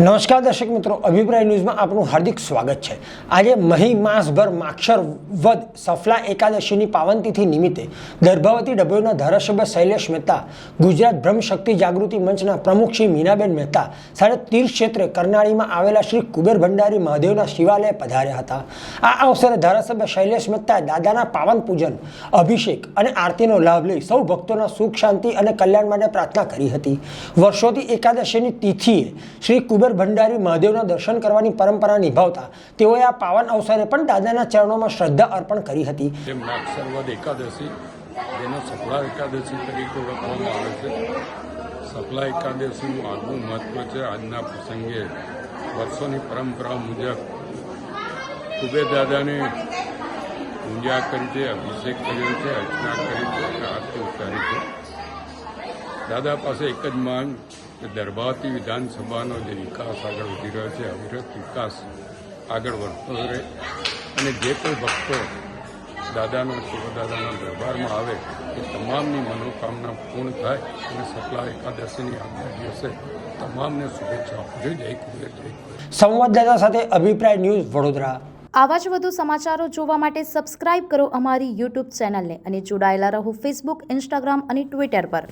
નમસ્કાર દર્શક મિત્રો, અભિપ્રાય ન્યૂઝમાં આપનું હાર્દિક સ્વાગત છે. આજે મહી માસભર માક્ષર વદ સફલા એકાદશીની પાવનતિથિ નિમિત્તે ગર્ભવતી ડભોઈના ધારાસભ્ય શૈલેષ મહેતા, ગુજરાત બ્રહ્મશક્તિ જાગૃતિ મંચના પ્રમુખ શ્રી મીનાબેન મહેતા સાથે તીર્થ ક્ષેત્રે કરનાળીમાં આવેલા શ્રી કુબેર ભંડારી મહાદેવના શિવાલય પધાર્યા હતા. આ અવસરે ધારાસભ્ય શૈલેષ મહેતાએ દાદાના પાવન પૂજન, અભિષેક અને આરતીનો લાભ લઈ સૌ ભક્તોના સુખ, શાંતિ અને કલ્યાણ માટે પ્રાર્થના કરી હતી. વર્ષોથી એકાદશીની તિથિએ શ્રી કુબેર ભંડારી મહાદેવના દર્શન કરવાની પરંપરા નિભાવતા તેઓએ આ પાવન અવસરે પણ દાદાના ચરણોમાં શ્રદ્ધા અર્પણ કરી હતી. એકાદશી, જેને સફલા એકાદશી તરીકે ઓળખવામાં આવે છે. સફલા એકાદશીનું આગવું મહત્વ છે આજના પ્રસંગે. વર્ષોની પરંપરા મુજબ કુબેર દાદાને પૂજા કરી છે અભિષેક કર્યો છે, અર્ચના કરી છે આરતી દાદા પાસે એક જ માંગ કે દરબારથી વિધાનસભાનો જે વિકાસ આગળ વધી રહ્યો છે અવિરત વિકાસ આગળ વધતો રહે અને જે કોઈ ભક્તો દાદાનો શિવદાદાના દરબારમાં આવે એ તમામની મનોકામના પૂર્ણ થાય અને સપલા એકાદશીની આજના દિવસે તમામને શુભેચ્છા આપું જય કુબેર જય સંવાદદાતા સાથે અભિપ્રાય ન્યૂઝ વડોદરા. આવા જ વધુ સમાચારો જોવા માટે સબસ્ક્રાઇબ કરો અમારી યુટ્યુબ ચેનલને અને જોડાયેલા રહો ફેસબુક ઇન્સ્ટાગ્રામ અને ટ્વિટર પર.